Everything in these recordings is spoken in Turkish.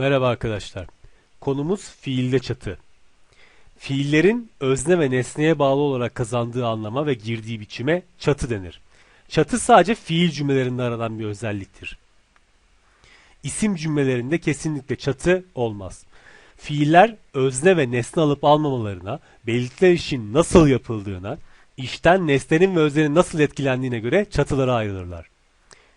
Merhaba arkadaşlar. Konumuz fiilde çatı. Fiillerin özne ve nesneye bağlı olarak kazandığı anlama ve girdiği biçime çatı denir. Çatı sadece fiil cümlelerinde aranan bir özelliktir. İsim cümlelerinde kesinlikle çatı olmaz. Fiiller özne ve nesne alıp almamalarına, belirtilen işin nasıl yapıldığına, işten nesnenin ve öznenin nasıl etkilendiğine göre çatılara ayrılırlar.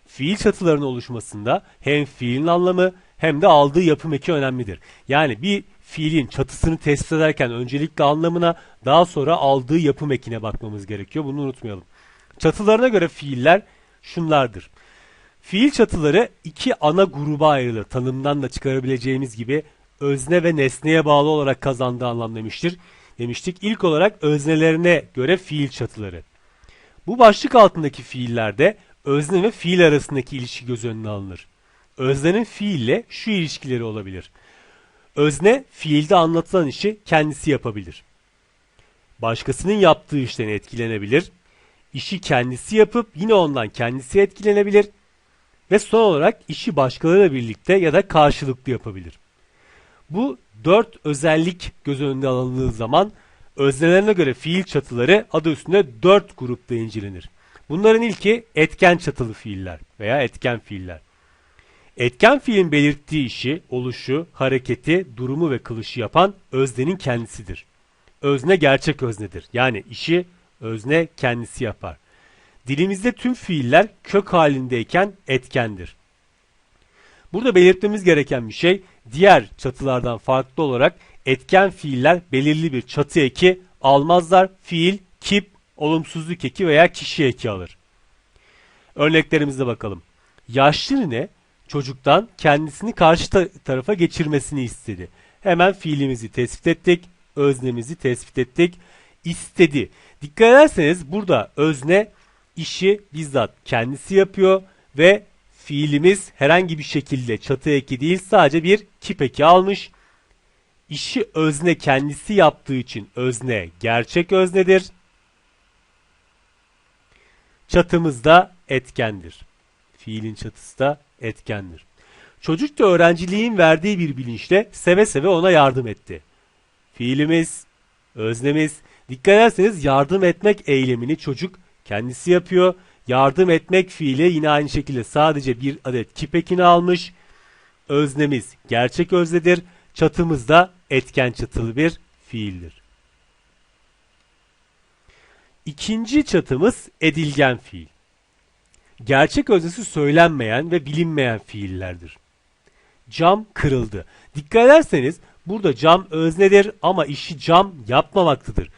Fiil çatılarının oluşmasında hem fiilin anlamı hem de aldığı yapım eki önemlidir. Yani bir fiilin çatısını tespit ederken öncelikle anlamına daha sonra aldığı yapım ekine bakmamız gerekiyor. Bunu unutmayalım. Çatılarına göre fiiller şunlardır. Fiil çatıları iki ana gruba ayrılır. Tanımdan da çıkarabileceğimiz gibi özne ve nesneye bağlı olarak kazandığı anlam demiştir. Demiştik. İlk olarak öznelerine göre fiil çatıları. Bu başlık altındaki fiillerde özne ve fiil arasındaki ilişki göz önüne alınır. Öznenin fiille şu ilişkileri olabilir. Özne fiilde anlatılan işi kendisi yapabilir. Başkasının yaptığı işten etkilenebilir. İşi kendisi yapıp yine ondan kendisi etkilenebilir. Ve son olarak işi başkalarıyla birlikte ya da karşılıklı yapabilir. Bu dört özellik göz önünde alındığı zaman öznelerine göre fiil çatıları adı üstünde dört grupta incelenir. Bunların ilki etken çatılı fiiller veya etken fiiller. Etken fiilin belirttiği işi, oluşu, hareketi, durumu ve kılışı yapan öznenin kendisidir. Özne gerçek öznedir. Yani işi özne kendisi yapar. Dilimizde tüm fiiller kök halindeyken etkendir. Burada belirtmemiz gereken bir şey, diğer çatılardan farklı olarak etken fiiller belirli bir çatı eki almazlar. Fiil, kip, olumsuzluk eki veya kişi eki alır. Örneklerimize bakalım. Yaşlı ne? Çocuktan kendisini karşı ta tarafa geçirmesini istedi. Hemen fiilimizi tespit ettik, öznemizi tespit ettik. İstedi. Dikkat ederseniz burada özne işi bizzat kendisi yapıyor ve fiilimiz herhangi bir şekilde çatı eki değil sadece bir kip eki almış. İşi özne kendisi yaptığı için özne gerçek öznedir. Çatımız da etkendir. Fiilin çatısı da etkendir. Çocuk da öğrenciliğin verdiği bir bilinçle seve seve ona yardım etti. Fiilimiz, öznemiz, dikkat ederseniz yardım etmek eylemini çocuk kendisi yapıyor. Yardım etmek fiili yine aynı şekilde sadece bir adet kipekini almış. Öznemiz gerçek öznedir. Çatımız da etken çatılı bir fiildir. İkinci çatımız edilgen fiil gerçek öznesi söylenmeyen ve bilinmeyen fiillerdir. Cam kırıldı. Dikkat ederseniz burada cam öznedir ama işi cam yapmamaktadır.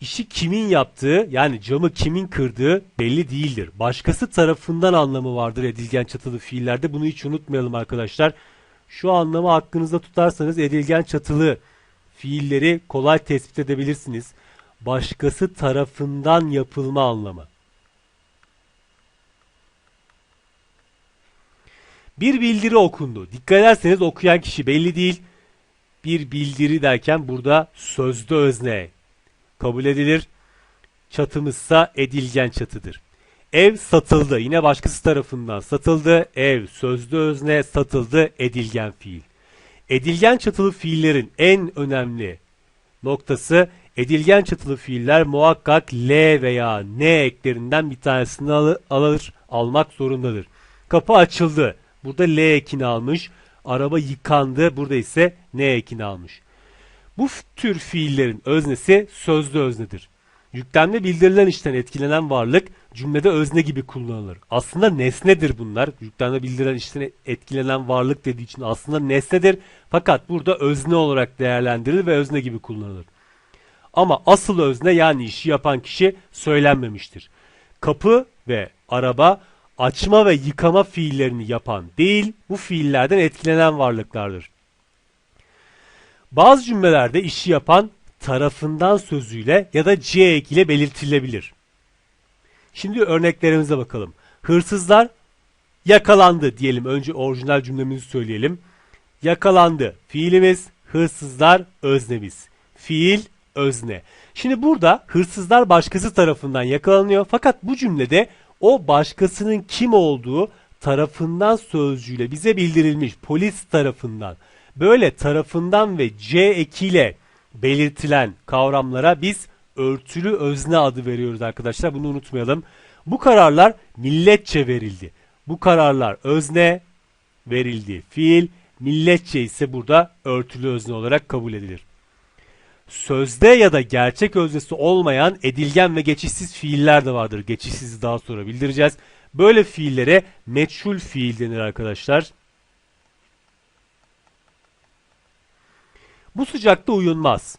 İşi kimin yaptığı yani camı kimin kırdığı belli değildir. Başkası tarafından anlamı vardır edilgen çatılı fiillerde. Bunu hiç unutmayalım arkadaşlar. Şu anlamı aklınızda tutarsanız edilgen çatılı fiilleri kolay tespit edebilirsiniz. Başkası tarafından yapılma anlamı. Bir bildiri okundu. Dikkat ederseniz okuyan kişi belli değil. Bir bildiri derken burada sözde özne kabul edilir. Çatımızsa edilgen çatıdır. Ev satıldı. Yine başkası tarafından satıldı. Ev sözde özne satıldı edilgen fiil. Edilgen çatılı fiillerin en önemli noktası edilgen çatılı fiiller muhakkak L veya N eklerinden bir tanesini alır, almak zorundadır. Kapı açıldı. Burada L ekini almış. Araba yıkandı. Burada ise N ekini almış. Bu tür fiillerin öznesi sözlü öznedir. Yüklemde bildirilen işten etkilenen varlık cümlede özne gibi kullanılır. Aslında nesnedir bunlar. Yüklemde bildirilen işten etkilenen varlık dediği için aslında nesnedir. Fakat burada özne olarak değerlendirilir ve özne gibi kullanılır. Ama asıl özne yani işi yapan kişi söylenmemiştir. Kapı ve araba açma ve yıkama fiillerini yapan değil, bu fiillerden etkilenen varlıklardır. Bazı cümlelerde işi yapan tarafından sözüyle ya da C ile belirtilebilir. Şimdi örneklerimize bakalım. Hırsızlar yakalandı diyelim. Önce orijinal cümlemizi söyleyelim. Yakalandı. Fiilimiz hırsızlar öznemiz. Fiil özne. Şimdi burada hırsızlar başkası tarafından yakalanıyor. Fakat bu cümlede o başkasının kim olduğu tarafından sözcüğüyle bize bildirilmiş polis tarafından. Böyle tarafından ve c ekiyle belirtilen kavramlara biz örtülü özne adı veriyoruz arkadaşlar. Bunu unutmayalım. Bu kararlar milletçe verildi. Bu kararlar özne verildi. Fiil milletçe ise burada örtülü özne olarak kabul edilir. Sözde ya da gerçek öznesi olmayan edilgen ve geçişsiz fiiller de vardır. Geçişsizi daha sonra bildireceğiz. Böyle fiillere meçhul fiil denir arkadaşlar. Bu sıcakta uyunmaz.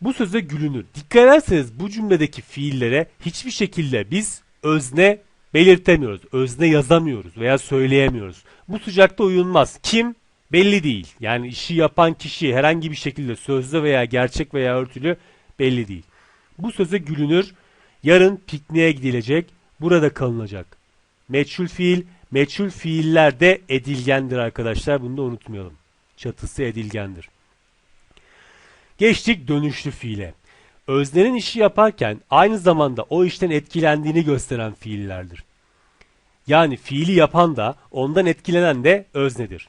Bu söze gülünür. Dikkat ederseniz bu cümledeki fiillere hiçbir şekilde biz özne belirtemiyoruz. Özne yazamıyoruz veya söyleyemiyoruz. Bu sıcakta uyunmaz. Kim? Belli değil. Yani işi yapan kişi herhangi bir şekilde sözlü veya gerçek veya örtülü belli değil. Bu söze gülünür. Yarın pikniğe gidilecek. Burada kalınacak. Meçhul fiil, meçhul fiiller de edilgendir arkadaşlar. Bunu da unutmayalım. Çatısı edilgendir. Geçtik dönüşlü fiile. Öznenin işi yaparken aynı zamanda o işten etkilendiğini gösteren fiillerdir. Yani fiili yapan da ondan etkilenen de öznedir.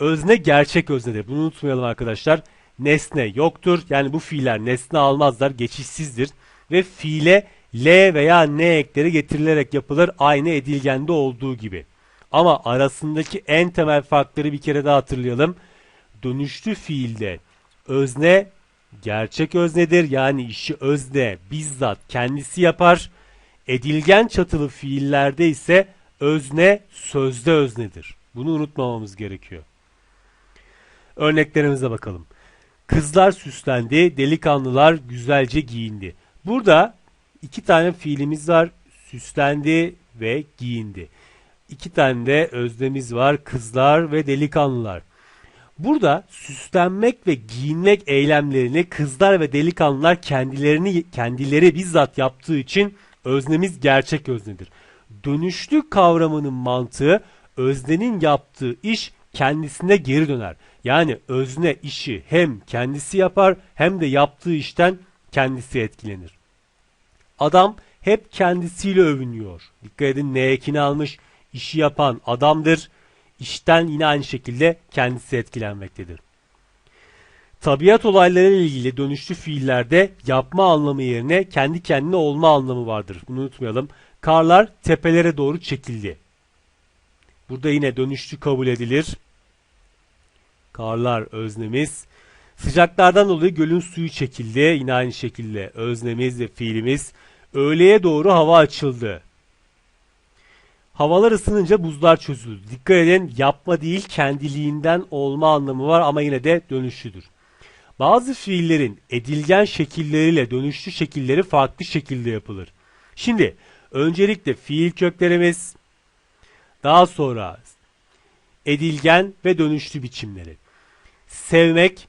Özne gerçek öznedir. Bunu unutmayalım arkadaşlar. Nesne yoktur. Yani bu fiiller nesne almazlar. Geçişsizdir. Ve fiile L veya N ekleri getirilerek yapılır. Aynı edilgende olduğu gibi. Ama arasındaki en temel farkları bir kere daha hatırlayalım. Dönüşlü fiilde özne gerçek öznedir. Yani işi özne bizzat kendisi yapar. Edilgen çatılı fiillerde ise özne sözde öznedir. Bunu unutmamamız gerekiyor. Örneklerimize bakalım. Kızlar süslendi, delikanlılar güzelce giyindi. Burada iki tane fiilimiz var. Süslendi ve giyindi. İki tane de öznemiz var. Kızlar ve delikanlılar. Burada süslenmek ve giyinmek eylemlerini kızlar ve delikanlılar kendilerini kendileri bizzat yaptığı için öznemiz gerçek öznedir. Dönüşlü kavramının mantığı öznenin yaptığı iş kendisine geri döner. Yani özne işi hem kendisi yapar hem de yaptığı işten kendisi etkilenir. Adam hep kendisiyle övünüyor. Dikkat edin ne ekini almış. İşi yapan adamdır. İşten yine aynı şekilde kendisi etkilenmektedir. Tabiat olayları ilgili dönüşlü fiillerde yapma anlamı yerine kendi kendine olma anlamı vardır. Bunu unutmayalım. Karlar tepelere doğru çekildi. Burada yine dönüşlü kabul edilir. Karlar öznemiz. Sıcaklardan dolayı gölün suyu çekildi. Yine aynı şekilde öznemiz ve fiilimiz. Öğleye doğru hava açıldı. Havalar ısınınca buzlar çözüldü. Dikkat edin yapma değil kendiliğinden olma anlamı var ama yine de dönüşlüdür. Bazı fiillerin edilgen şekilleriyle dönüşlü şekilleri farklı şekilde yapılır. Şimdi öncelikle fiil köklerimiz, daha sonra edilgen ve dönüşlü biçimleri. Sevmek,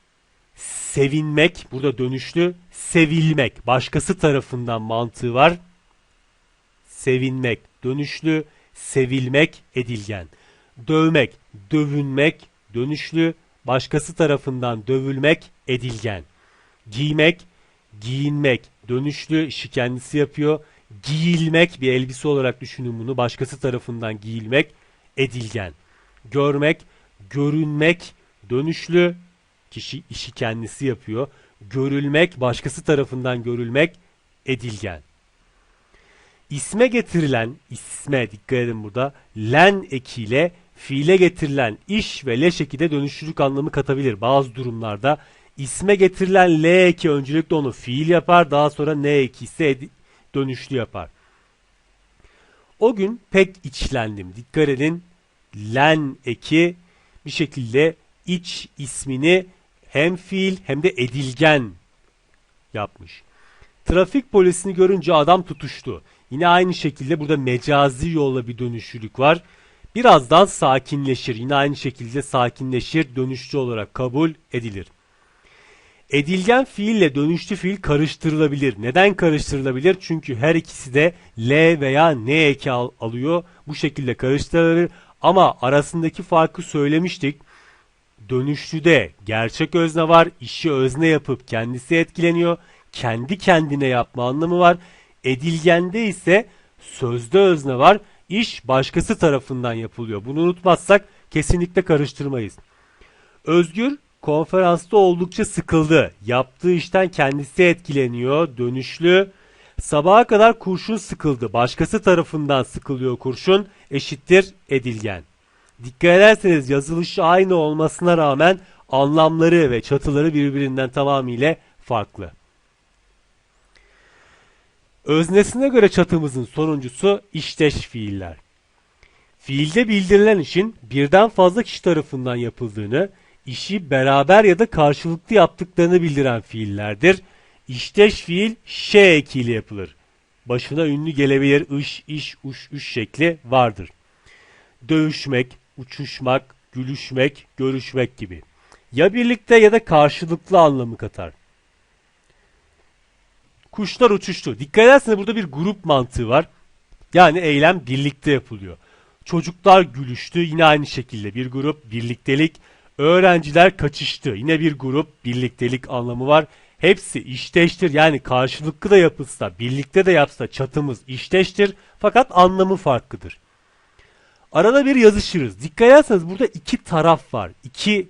sevinmek, burada dönüşlü, sevilmek, başkası tarafından mantığı var. Sevinmek, dönüşlü, sevilmek, edilgen. Dövmek, dövünmek, dönüşlü, başkası tarafından dövülmek, edilgen. Giymek, giyinmek, dönüşlü, işi kendisi yapıyor. Giyilmek, bir elbise olarak düşünün bunu, başkası tarafından giyilmek, edilgen. Görmek, görünmek, dönüşlü, kişi işi kendisi yapıyor. Görülmek, başkası tarafından görülmek, edilgen. İsme getirilen, isme dikkat edin burada, len ekiyle fiile getirilen iş ve leş eki de dönüşlülük anlamı katabilir. Bazı durumlarda isme getirilen l eki öncelikle onu fiil yapar, daha sonra ne eki ise dönüşlü yapar. O gün pek içlendim. Dikkat edin, len eki bir şekilde iç ismini hem fiil hem de edilgen yapmış. Trafik polisini görünce adam tutuştu. Yine aynı şekilde burada mecazi yolla bir dönüşlülük var. Birazdan sakinleşir. Yine aynı şekilde sakinleşir, dönüşçü olarak kabul edilir. Edilgen fiille dönüşlü fiil karıştırılabilir. Neden karıştırılabilir? Çünkü her ikisi de L veya N eki al alıyor. Bu şekilde karıştırılır. Ama arasındaki farkı söylemiştik. Dönüşlüde gerçek özne var. İşi özne yapıp kendisi etkileniyor. Kendi kendine yapma anlamı var. Edilgende ise sözde özne var. İş başkası tarafından yapılıyor. Bunu unutmazsak kesinlikle karıştırmayız. Özgür konferansta oldukça sıkıldı. Yaptığı işten kendisi etkileniyor. Dönüşlü. Sabaha kadar kurşun sıkıldı. Başkası tarafından sıkılıyor kurşun. Eşittir edilgen. Dikkat ederseniz yazılışı aynı olmasına rağmen anlamları ve çatıları birbirinden tamamıyla farklı. Öznesine göre çatımızın sonuncusu işteş fiiller. Fiilde bildirilen işin birden fazla kişi tarafından yapıldığını, işi beraber ya da karşılıklı yaptıklarını bildiren fiillerdir. İşteş fiil ş ekiyle yapılır. Başına ünlü gelebilir ış, iş, uş, üş şekli vardır. Dövüşmek, uçuşmak, gülüşmek, görüşmek gibi. Ya birlikte ya da karşılıklı anlamı katar. Kuşlar uçuştu. Dikkat ederseniz burada bir grup mantığı var. Yani eylem birlikte yapılıyor. Çocuklar gülüştü yine aynı şekilde bir grup birliktelik. Öğrenciler kaçıştı yine bir grup birliktelik anlamı var. Hepsi işteştir yani karşılıklı da yapılsa birlikte de yapsa çatımız işteştir fakat anlamı farklıdır. Arada bir yazışırız. Dikkat ederseniz burada iki taraf var. İki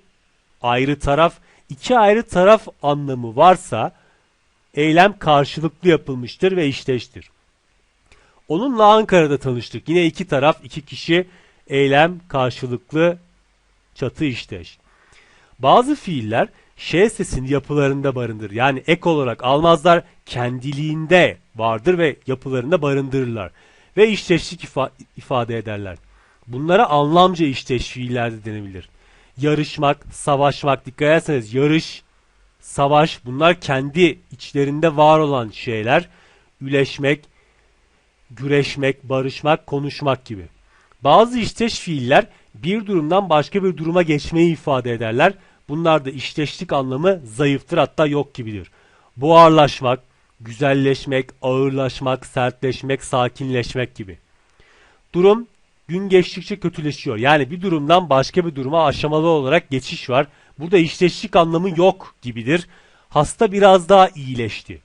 ayrı taraf, iki ayrı taraf anlamı varsa eylem karşılıklı yapılmıştır ve işteştir. Onunla Ankara'da tanıştık. Yine iki taraf, iki kişi eylem karşılıklı çatı işteş. Bazı fiiller ş sesini yapılarında barındırır. Yani ek olarak almazlar kendiliğinde vardır ve yapılarında barındırırlar. Ve işteşlik ifa ifade ederler. Bunlara anlamca işteş fiiller de denebilir. Yarışmak, savaşmak, dikkat ederseniz yarış, savaş bunlar kendi içlerinde var olan şeyler. Üleşmek, güreşmek, barışmak, konuşmak gibi. Bazı işteş fiiller bir durumdan başka bir duruma geçmeyi ifade ederler. Bunlar da işteşlik anlamı zayıftır hatta yok gibidir. Buharlaşmak, güzelleşmek, ağırlaşmak, sertleşmek, sakinleşmek gibi. Durum gün geçtikçe kötüleşiyor. Yani bir durumdan başka bir duruma aşamalı olarak geçiş var. Burada işteşlik anlamı yok gibidir. Hasta biraz daha iyileşti.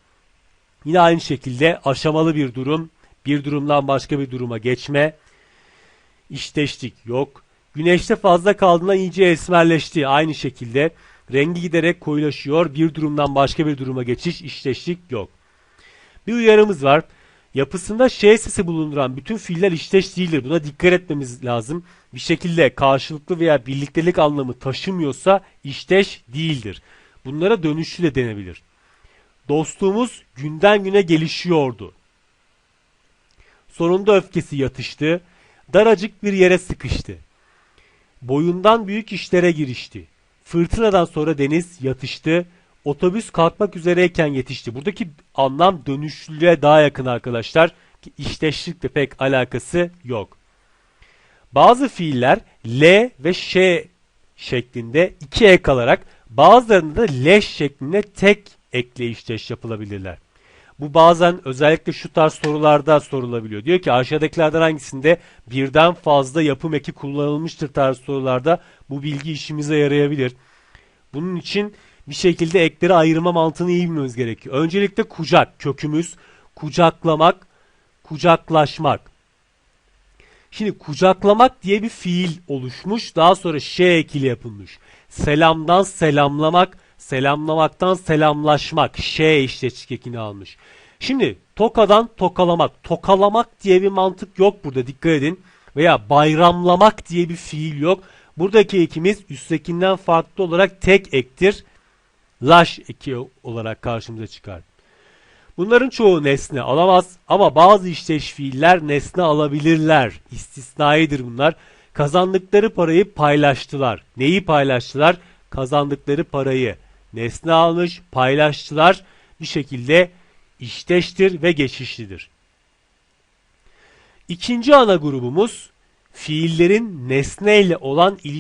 Yine aynı şekilde aşamalı bir durum, bir durumdan başka bir duruma geçme, işteşlik yok. Güneşte fazla kaldığında iyice esmerleşti. Aynı şekilde rengi giderek koyulaşıyor. Bir durumdan başka bir duruma geçiş, işteşlik yok. Bir uyarımız var. Yapısında ş sesi bulunduran bütün fiiller işteş değildir. Buna dikkat etmemiz lazım. Bir şekilde karşılıklı veya birliktelik anlamı taşımıyorsa işteş değildir. Bunlara dönüşlü de denebilir. Dostluğumuz günden güne gelişiyordu. Sonunda öfkesi yatıştı. Daracık bir yere sıkıştı. Boyundan büyük işlere girişti. Fırtınadan sonra deniz yatıştı. Otobüs kalkmak üzereyken yetişti. Buradaki anlam dönüşlülüğe daha yakın arkadaşlar. Ki işteşlikle pek alakası yok. Bazı fiiller L ve Ş şeklinde iki ek alarak bazılarında da leş şeklinde tek ekle işteş yapılabilirler. Bu bazen özellikle şu tarz sorularda sorulabiliyor. Diyor ki aşağıdakilerden hangisinde birden fazla yapım eki kullanılmıştır tarz sorularda bu bilgi işimize yarayabilir. Bunun için bir şekilde ekleri ayırma mantığını iyi bilmemiz gerekiyor. Öncelikle kucak kökümüz kucaklamak, kucaklaşmak. Şimdi kucaklamak diye bir fiil oluşmuş. Daha sonra ş ekili yapılmış. Selamdan selamlamak, selamlamaktan selamlaşmak. Ş işte ekini almış. Şimdi tokadan tokalamak. Tokalamak diye bir mantık yok burada dikkat edin. Veya bayramlamak diye bir fiil yok. Buradaki ekimiz üsttekinden farklı olarak tek ektir. Laş eki olarak karşımıza çıkar. Bunların çoğu nesne alamaz ama bazı işteş fiiller nesne alabilirler. İstisnaidir bunlar. Kazandıkları parayı paylaştılar. Neyi paylaştılar? Kazandıkları parayı. Nesne almış, paylaştılar. Bir şekilde işteştir ve geçişlidir. İkinci ana grubumuz fiillerin nesneyle olan ilişki